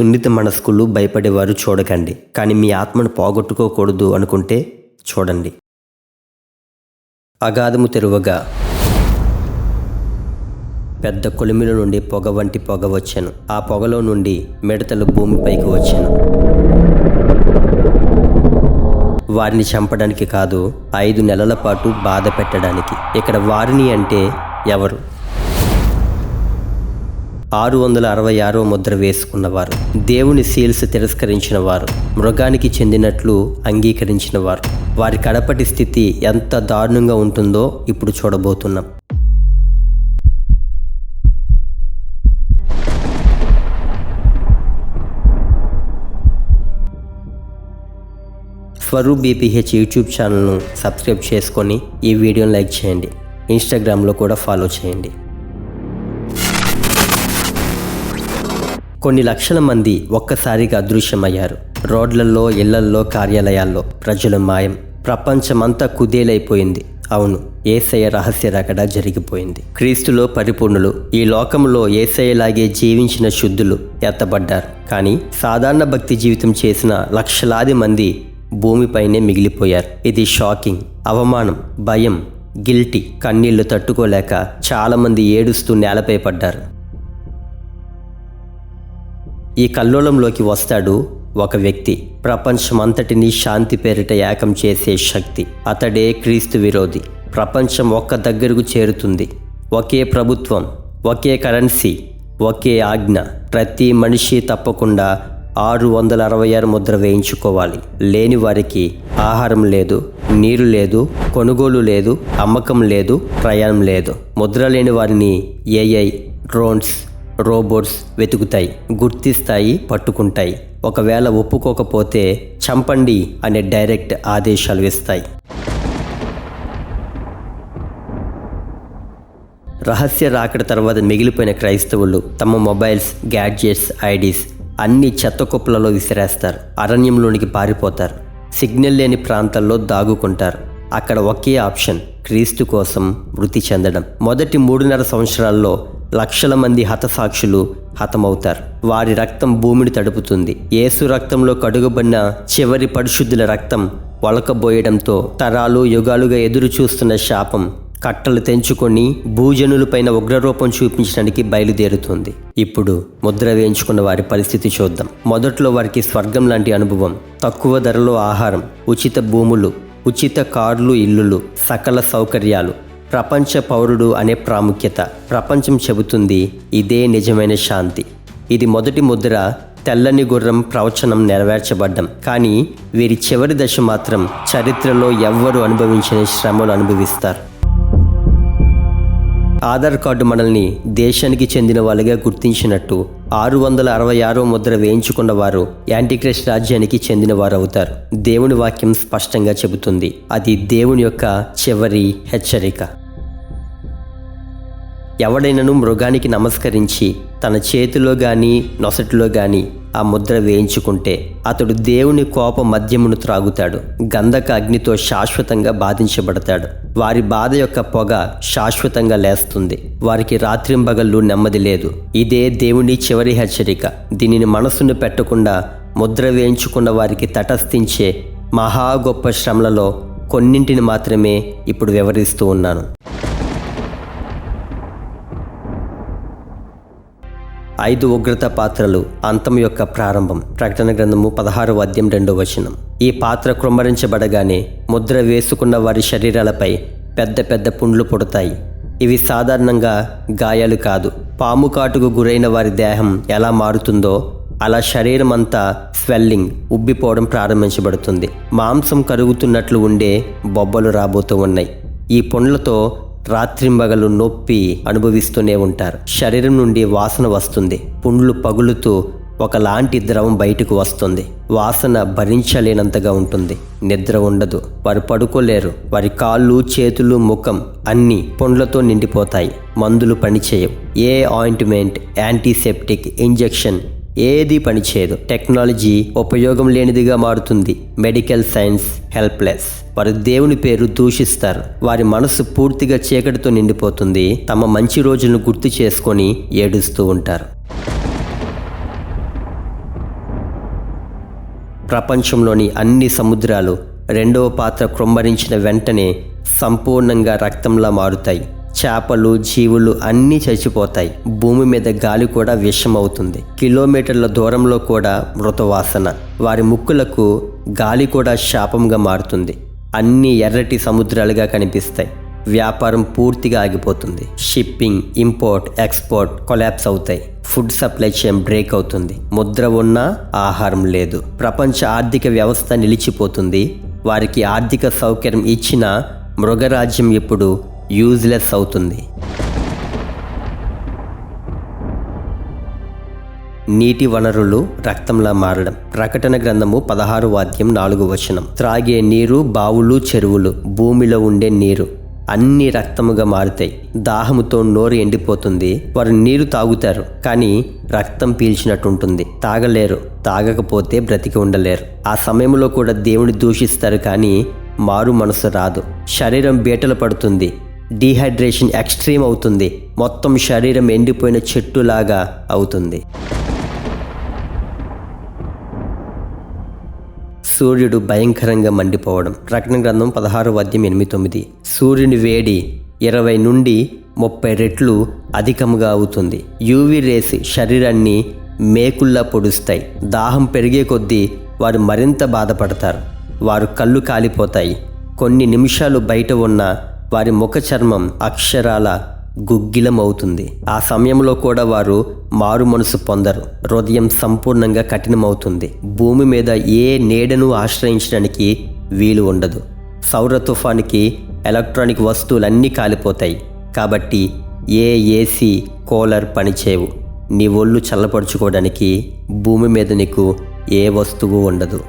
సున్నిత మనస్కులు భయపడేవారు చూడకండి కానీ మీ ఆత్మను పోగొట్టుకోకూడదు అనుకుంటే చూడండి. అగాధము తెరువగా పెద్ద కొలిమిల నుండి పొగ వంటి పొగ వచ్చాను. ఆ పొగలో నుండి మిడతలు భూమిపైకి వచ్చాను. వారిని చంపడానికి కాదు ఐదు నెలల పాటు బాధ పెట్టడానికి. ఇక్కడ వారిని అంటే ఎవరు? ఆరు వందల అరవై ఆరో ముద్ర వేసుకున్నవారు. దేవుని సీల్స్ తిరస్కరించిన వారు మృగానికి చెందినట్లు అంగీకరించిన వారు వారి కడపటి స్థితి ఎంత దారుణంగా ఉంటుందో ఇప్పుడు చూడబోతున్నాం. స్వరూప్ బీపీహెచ్ యూట్యూబ్ ఛానల్ను సబ్స్క్రైబ్ చేసుకొని ఈ వీడియోని లైక్ చేయండి. ఇన్స్టాగ్రామ్లో కూడా ఫాలో చేయండి. కొన్ని లక్షల మంది ఒక్కసారిగా అదృశ్యమయ్యారు. రోడ్లలో ఇళ్ళల్లో కార్యాలయాల్లో ప్రజల మాయం. ప్రపంచమంతా కుదేలైపోయింది. అవును ఏసయ్య రహస్య రకడ జరిగిపోయింది. క్రీస్తులో పరిపూర్ణులు ఈ లోకంలో ఏసయ్యలాగే జీవించిన శుద్ధులు ఎత్తబడ్డారు. కానీ సాధారణ భక్తి జీవితం చేసిన లక్షలాది మంది భూమిపైనే మిగిలిపోయారు. ఇది షాకింగ్ అవమానం భయం గిల్టీ కన్నీళ్ళు తట్టుకోలేక చాలామంది ఏడుస్తూ నేలపై పడ్డారు. ఈ కల్లోలంలోకి వస్తాడు ఒక వ్యక్తి. ప్రపంచమంతటిని శాంతి పేరిట ఏకం చేసే శక్తి. అతడే క్రీస్తు విరోధి. ప్రపంచం ఒక్క దగ్గరకు చేరుతుంది. ఒకే ప్రభుత్వం ఒకే కరెన్సీ ఒకే ఆజ్ఞ. ప్రతి మనిషి తప్పకుండా ఆరు వందల అరవై ఆరు ముద్ర వేయించుకోవాలి. లేని వారికి ఆహారం లేదు నీరు లేదు కొనుగోలు లేదు అమ్మకం లేదు ప్రయాణం లేదు. ముద్ర లేని వారిని ఏఐ డ్రోన్స్ రోబోట్స్ వెతుకుతాయి గుర్తిస్తాయి పట్టుకుంటాయి. ఒకవేళ ఒప్పుకోకపోతే చంపండి అనే డైరెక్ట్ ఆదేశాలు ఇస్తాయి రహస్య రాకడ తర్వాత మిగిలిపోయిన క్రైస్తవులు తమ మొబైల్స్ గ్యాడ్జెట్స్ ఐడీస్ అన్ని చెత్త కుప్పలలో విసిరేస్తారు. అరణ్యంలోనికి పారిపోతారు. సిగ్నల్ లేని ప్రాంతాల్లో దాగుకుంటారు. అక్కడ ఒకే ఆప్షన్ క్రీస్తు కోసం మృతి చెందడం. మొదటి మూడున్నర సంవత్సరాల్లో లక్షల మంది హతసాక్షులు హతమవుతారు. వారి రక్తం భూమిని తడుపుతుంది. ఏసు రక్తంలో కడుగబడిన చివరి పరిశుద్ధుల రక్తం వలకబోయడంతో తరాలు యుగాలుగా ఎదురు చూస్తున్న శాపం కట్టలు తెంచుకొని భూజనులపైన ఉగ్రరూపం చూపించడానికి బయలుదేరుతుంది. ఇప్పుడు ముద్ర వేయించుకున్న వారి పరిస్థితి చూద్దాం. మొదట్లో వారికి స్వర్గం లాంటి అనుభవం తక్కువ ధరలో ఆహారం ఉచిత భూములు ఉచిత కార్లు ఇల్లులు సకల సౌకర్యాలు ప్రపంచ పౌరుడు అనే ప్రాముఖ్యత ప్రపంచం చెబుతుంది ఇదే నిజమైన శాంతి. ఇది మొదటి ముద్ర తెల్లని గుర్రం ప్రవచనం నెరవేర్చబడ్డం. కానీ వీరి చివరి దశ మాత్రం చరిత్రలో ఎవ్వరు అనుభవించని శ్రమలు అనుభవిస్తారు. ఆధార్ కార్డు మనల్ని దేశానికి చెందిన వాళ్ళగా గుర్తించినట్టు ఆరు వందల అరవై ఆరో ముద్ర వేయించుకున్న వారు యాంటీక్రిస్ట్ రాజ్యానికి చెందిన వారు అవుతారు దేవుని వాక్యం స్పష్టంగా చెబుతుంది. అది దేవుని యొక్క చివరి హెచ్చరిక. ఎవడైనను మృగానికి నమస్కరించి తన చేతిలో గాని నొసటిలో గాని ఆ ముద్ర వేయించుకుంటే అతడు దేవుని కోప మద్యమును త్రాగుతాడు. గంధక అగ్నితో శాశ్వతంగా బాధించబడతాడు. వారి బాధ యొక్క పొగ శాశ్వతంగా లేస్తుంది. వారికి రాత్రింబగళ్ళు నెమ్మది లేదు. ఇదే దేవుని చివరి హెచ్చరిక. దీనిని మనసును పెట్టకుండా ముద్ర వేయించుకున్న వారికి తటస్థించే మహా గొప్ప శ్రమలలో కొన్నింటిని మాత్రమే ఇప్పుడు వివరిస్తూ ఉన్నాను. ఐదు ఉగ్రత పాత్రలు అంతం యొక్క ప్రారంభం. ప్రకటన గ్రంథము పదహారు వద్యం రెండో వచనం. ఈ పాత్ర కృమ్మరించబడగానే ముద్ర వేసుకున్న వారి శరీరాలపై పెద్ద పెద్ద పుండ్లు పుడతాయి. ఇవి సాధారణంగా గాయాలు కాదు. పాము కాటుకు గురైన వారి దేహం ఎలా మారుతుందో అలా శరీరం అంతా స్వెల్లింగ్ ఉబ్బిపోవడం ప్రారంభించబడుతుంది. మాంసం కరుగుతున్నట్లు ఉండే బొబ్బలు రాబోతూ ఉన్నాయి. ఈ పుండ్లతో రాత్రింబగలు నొప్పి అనుభవిస్తూనే ఉంటారు. శరీరం నుండి వాసన వస్తుంది. పుండ్లు పగులుతూ ఒకలాంటి ద్రవం బయటకు వస్తుంది. వాసన భరించలేనంతగా ఉంటుంది. నిద్ర ఉండదు. వారు పడుకోలేరు. వారి కాళ్ళు చేతులు ముఖం అన్నీ పుండ్లతో నిండిపోతాయి. మందులు పనిచేయవు. ఏ ఆయింట్మెంట్? యాంటీసెప్టిక్ ఇంజెక్షన్ ఏది పనిచేయదు. టెక్నాలజీ ఉపయోగం లేనిదిగా మారుతుంది. Medical science helpless. వారు దేవుని పేరు దూషిస్తారు. వారి మనసు పూర్తిగా చీకటితో నిండిపోతుంది. తమ మంచి రోజులను గుర్తు చేసుకొని ఏడుస్తూ ఉంటారు. ప్రపంచంలోని అన్ని సముద్రాలు రెండవ పాత్ర కృంభరించిన వెంటనే సంపూర్ణంగా రక్తంలా మారుతాయి. చేపలు జీవులు అన్నీ చచ్చిపోతాయి. భూమి మీద గాలి కూడా విషం అవుతుంది కిలోమీటర్ల దూరంలో కూడా మృతవాసన. వారి ముక్కులకు గాలి కూడా శాపంగా మారుతుంది. అన్ని ఎర్రటి సముద్రాలుగా కనిపిస్తాయి. వ్యాపారం పూర్తిగా ఆగిపోతుంది. షిప్పింగ్ ఇంపోర్ట్ ఎక్స్పోర్ట్ కొలాప్స్ అవుతాయి. ఫుడ్ సప్లై చైన్ బ్రేక్ అవుతుంది. ముద్ర ఉన్నా ఆహారం లేదు. ప్రపంచ ఆర్థిక వ్యవస్థ నిలిచిపోతుంది. వారికి ఆర్థిక సౌకర్యం ఇచ్చిన మృగరాజ్యం ఇప్పుడు యూజ్లెస్ అవుతుంది. నీటి వనరులు రక్తంలా మారడం. ప్రకటన గ్రంథము పదహారు వాద్యం నాలుగు వచనం. త్రాగే నీరు బావులు చెరువులు భూమిలో ఉండే నీరు అన్ని రక్తముగా మారుతాయి. దాహముతో నోరు ఎండిపోతుంది వారు నీరు తాగుతారు కానీ రక్తం పీల్చినట్టుంటుంది. తాగలేరు తాగకపోతే బ్రతికి ఉండలేరు. ఆ సమయంలో కూడా దేవుని దూషిస్తారు కానీ మారు మనసు రాదు. శరీరం బీటలు పడుతుంది డీహైడ్రేషన్ ఎక్స్ట్రీమ్ అవుతుంది. మొత్తం శరీరం ఎండిపోయిన చెట్టులాగా అవుతుంది. సూర్యుడు భయంకరంగా మండిపోవడం. రత్న గ్రంథం పదహారు వద్యం ఎనిమిది తొమ్మిది. సూర్యుని వేడి ఇరవై నుండి ముప్పై రెట్లు అధికంగా అవుతుంది. యూవి రేస్ శరీరాన్ని మేకుల్లా పొడుస్తాయి. దాహం పెరిగే కొద్దీ వారు మరింత బాధపడతారు. వారు కళ్ళు కాలిపోతాయి. కొన్ని నిమిషాలు బయట ఉన్న వారి ముఖ చర్మం అక్షరాల గుగ్గిలమవుతుంది. ఆ సమయంలో కూడా వారు మారు మనసు పొందరు. హృదయం సంపూర్ణంగా కఠినమవుతుంది. భూమి మీద ఏ నీడను ఆశ్రయించడానికి వీలు ఉండదు. సౌర తుఫానికి ఎలక్ట్రానిక్ వస్తువులన్నీ కాలిపోతాయి. కాబట్టి ఏ ఏసీ కూలర్ పనిచేయవు. నీ ఒళ్ళు చల్లపరుచుకోవడానికి భూమి మీద నీకు ఏ వస్తువు ఉండదు.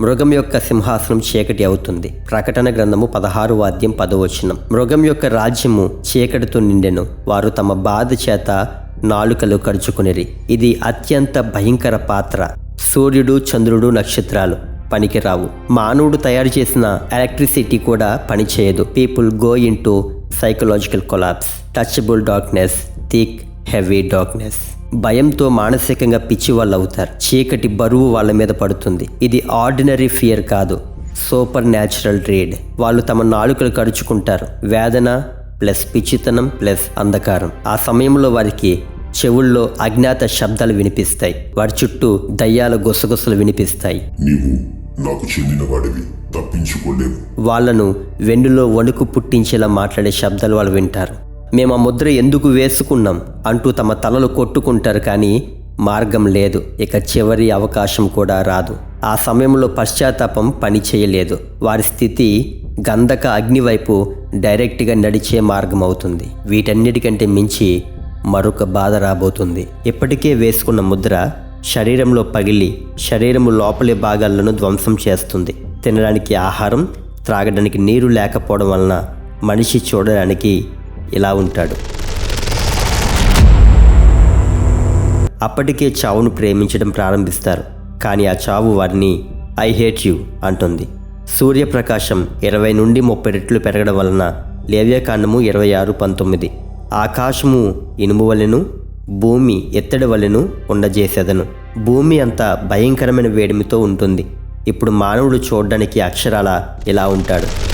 మృగం యొక్క సింహాసనం చీకటి అవుతుంది. ప్రకటన గ్రంథము పదహారు వాద్యం పదవచనం. మృగం యొక్క రాజ్యము చీకటితో నిండెను. వారు తమ బాధ చేత నాలుకలు కరుచుకునిరి. ఇది అత్యంత భయంకర పాత్ర. సూర్యుడు చంద్రుడు నక్షత్రాలు పనికిరావు. మానవుడు తయారు చేసిన ఎలక్ట్రిసిటీ కూడా పనిచేయదు. People go into psychological collapse. Touchable darkness thick heavy darkness. భయంతో మానసికంగా పిచ్చి వాళ్ళు అవుతారు చీకటి బరువు వాళ్ళ మీద పడుతుంది. ఇది ఆర్డినరీ ఫియర్ కాదు. Super natural dread. వాళ్ళు తమ నాలుకలు కరుచుకుంటారు. వేదన ప్లస్ పిచ్చితనం ప్లస్ అంధకారం. ఆ సమయంలో వారికి చెవుల్లో అజ్ఞాత శబ్దాలు వినిపిస్తాయి. వారి చుట్టూ దయ్యాల గుసగుసలు వినిపిస్తాయి. నీవు నాకు చెందినవాడివి. తప్పించుకోలేవు. వాళ్ళను వెన్నులో వణుకు పుట్టించేలా మాట్లాడే శబ్దాలు వాళ్ళు వింటారు. మేము ఆ ముద్ర ఎందుకు వేసుకున్నాం? అంటూ తమ తలలు కొట్టుకుంటారు కానీ మార్గం లేదు. ఇక చివరి అవకాశం కూడా రాదు. ఆ సమయంలో పశ్చాత్తాపం పని చేయలేదు. వారి స్థితి గంధక అగ్ని వైపు డైరెక్ట్గా నడిచే మార్గం అవుతుంది. వీటన్నిటికంటే మించి మరొక బాధ రాబోతుంది. ఇప్పటికే వేసుకున్న ముద్ర శరీరంలో పగిలి శరీరము లోపలి భాగాలను ధ్వంసం చేస్తుంది. తినడానికి ఆహారం త్రాగడానికి నీరు లేకపోవడం వలన మనిషి చూడడానికి ఇలా ఉంటాడు. అప్పటికే చావును ప్రేమించడం ప్రారంభిస్తారు. కానీ ఆ చావు వారిని ఐ హేట్ యు అంటుంది. సూర్యప్రకాశం ఇరవై నుండి ముప్పై రెట్లు పెరగడం వలన లేవ్యకాండము ఇరవై ఆరు పంతొమ్మిది. ఆకాశము ఇనుము వలెను భూమి ఎత్తడి వలెను ఉండజేసేదను. భూమి అంత భయంకరమైన వేడిమితో ఉంటుంది. ఇప్పుడు మానవుడు చూడడానికి అక్షరాల ఇలా ఉంటాడు.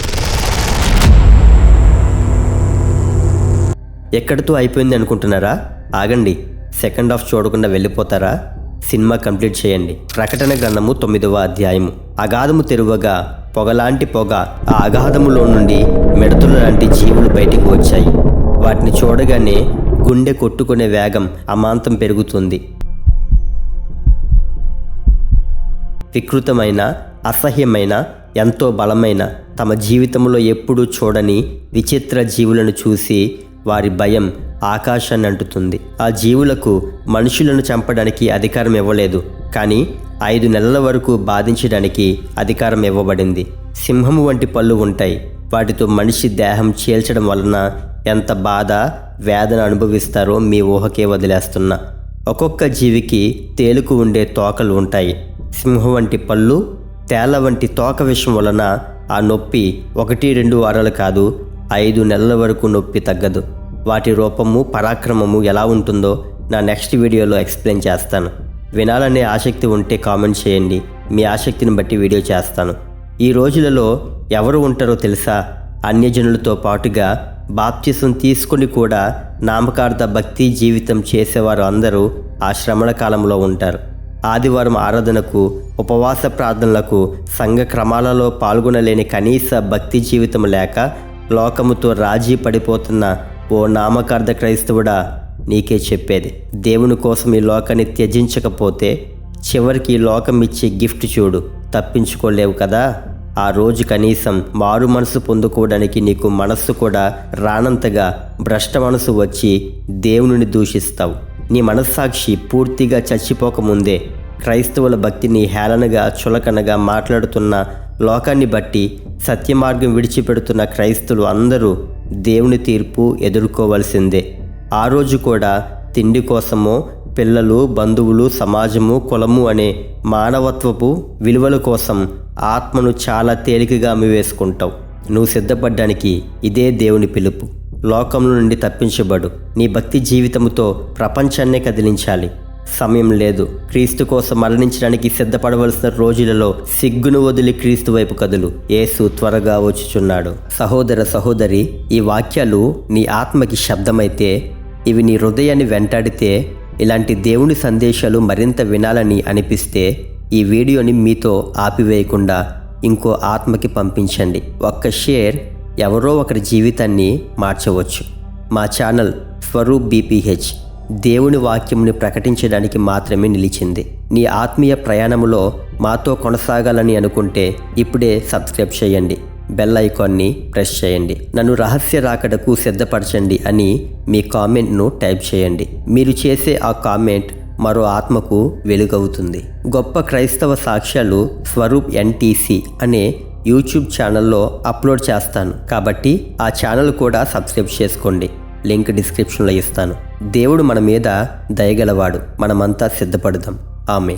ఎక్కడితో అయిపోయింది అనుకుంటున్నారా? ఆగండి. సెకండ్ హాఫ్ చూడకుండా వెళ్ళిపోతారా? సినిమా కంప్లీట్ చేయండి. ప్రకటన గ్రంథము తొమ్మిదవ అధ్యాయము. అగాధము తెరువగా పొగలాంటి పొగ ఆ అగాధములో నుండి మిడతలు లాంటి జీవులు బయటికి వచ్చాయి. వాటిని చూడగానే గుండె కొట్టుకునే వేగం అమాంతం పెరుగుతుంది. వికృతమైన అసహ్యమైన ఎంతో బలమైన తమ జీవితంలో ఎప్పుడూ చూడని విచిత్ర జీవులను చూసి వారి భయం ఆకాశాన్ని అంటుతుంది. ఆ జీవులకు మనుషులను చంపడానికి అధికారం ఇవ్వలేదు. కానీ ఐదు నెలల వరకు బాధించడానికి అధికారం ఇవ్వబడింది. సింహము వంటి పళ్ళు ఉంటాయి. వాటితో మనిషి దేహం చీల్చడం వలన ఎంత బాధ వేదన అనుభవిస్తారో మీ ఊహకే వదిలేస్తున్నా. ఒక్కొక్క జీవికి తేలుకు ఉండే తోకలు ఉంటాయి. సింహం వంటి పళ్ళు తేళ్ళ వంటి తోక విషం వలన ఆ నొప్పి ఒకటి రెండు వారాలు కాదు ఐదు నెలల వరకు నొప్పి తగ్గదు. వాటి రూపము పరాక్రమము ఎలా ఉంటుందో నా నెక్స్ట్ వీడియోలో ఎక్స్ప్లెయిన్ చేస్తాను. వినాలనే ఆసక్తి ఉంటే కామెంట్ చేయండి. మీ ఆసక్తిని బట్టి వీడియో చేస్తాను. ఈ రోజులలో ఎవరు ఉంటారో తెలుసా? అన్యజనులతో పాటుగా బాప్తిసం తీసుకుని కూడా నామకార్థ భక్తి జీవితం చేసేవారు అందరూ ఆ శ్రమణ కాలంలో ఉంటారు. ఆదివారం ఆరాధనకు ఉపవాస ప్రార్థనలకు సంఘ క్రమాలలో పాల్గొనలేని కనీస భక్తి జీవితం లేక లోకముతో రాజీ పడిపోతున్న ఓ నామకార్థ క్రైస్తవుడా నీకే చెప్పేది. దేవుని కోసం ఈ లోకాన్ని త్యజించకపోతే చివరికి ఈ లోకం ఇచ్చే గిఫ్ట్ చూడు తప్పించుకోలేవు కదా? ఆ రోజు కనీసం మారు మనసు పొందుకోవడానికి నీకు మనస్సు కూడా రానంతగా భ్రష్ట మనసు వచ్చి దేవునిని దూషిస్తావు. నీ మనస్సాక్షి పూర్తిగా చచ్చిపోకముందే క్రైస్తవుల భక్తిని హేళనగా చులకనగా మాట్లాడుతున్న లోకాన్ని బట్టి సత్యమార్గం విడిచిపెడుతున్న క్రైస్తులు అందరూ దేవుని తీర్పు ఎదుర్కోవలసిందే. ఆ రోజు కూడా తిండి కోసమో పిల్లలు బంధువులు సమాజము కులము అనే మానవత్వపు విలువల కోసం ఆత్మను చాలా తేలికగా అమ్మివేసుకుంటావు. నువ్వు సిద్ధపడ్డానికి ఇదే దేవుని పిలుపు. లోకంలో నుండి తప్పించబడు. నీ భక్తి జీవితముతో ప్రపంచాన్నే కదిలించాలి. సమయం లేదు. క్రీస్తు కోసం మరణించడానికి సిద్ధపడవలసిన రోజులలో సిగ్గును వదిలి క్రీస్తు వైపు కదులు. యేసు త్వరగా వచ్చుచున్నాడు. సహోదర సహోదరి ఈ వాక్యాలు నీ ఆత్మకి శబ్దమైతే ఇవి నీ హృదయాన్ని వెంటాడితే ఇలాంటి దేవుని సందేశాలు మరింత వినాలని అనిపిస్తే ఈ వీడియోని మీతో ఆపివేయకుండా ఇంకో ఆత్మకి పంపించండి. ఒక్క షేర్ ఎవరో ఒకరి జీవితాన్ని మార్చవచ్చు. మా ఛానల్ స్వరూప్ బీపీహెచ్. దేవుని వాక్యముని ప్రకటించడానికి మాత్రమే నిలిచింది. నీ ఆత్మీయ ప్రయాణములో మాతో కొనసాగాలని అనుకుంటే ఇప్పుడే సబ్స్క్రైబ్ చేయండి. బెల్ ఐకాన్ని ప్రెస్ చేయండి. నన్ను రహస్య రాకడకు సిద్ధపరచండి అని మీ కామెంట్ను టైప్ చేయండి. మీరు చేసే ఆ కామెంట్ మరో ఆత్మకు వెలుగవుతుంది. గొప్ప క్రైస్తవ సాక్ష్యాలు స్వరూప్ ఎన్టీసీ అనే యూట్యూబ్ ఛానల్లో అప్లోడ్ చేస్తాను. కాబట్టి ఆ ఛానల్ కూడా సబ్స్క్రైబ్ చేసుకోండి. లింక్ డిస్క్రిప్షన్లో ఇస్తాను. దేవుడు మన మీద దయగలవాడు. మనమంతా సిద్ధపడదాం. ఆమె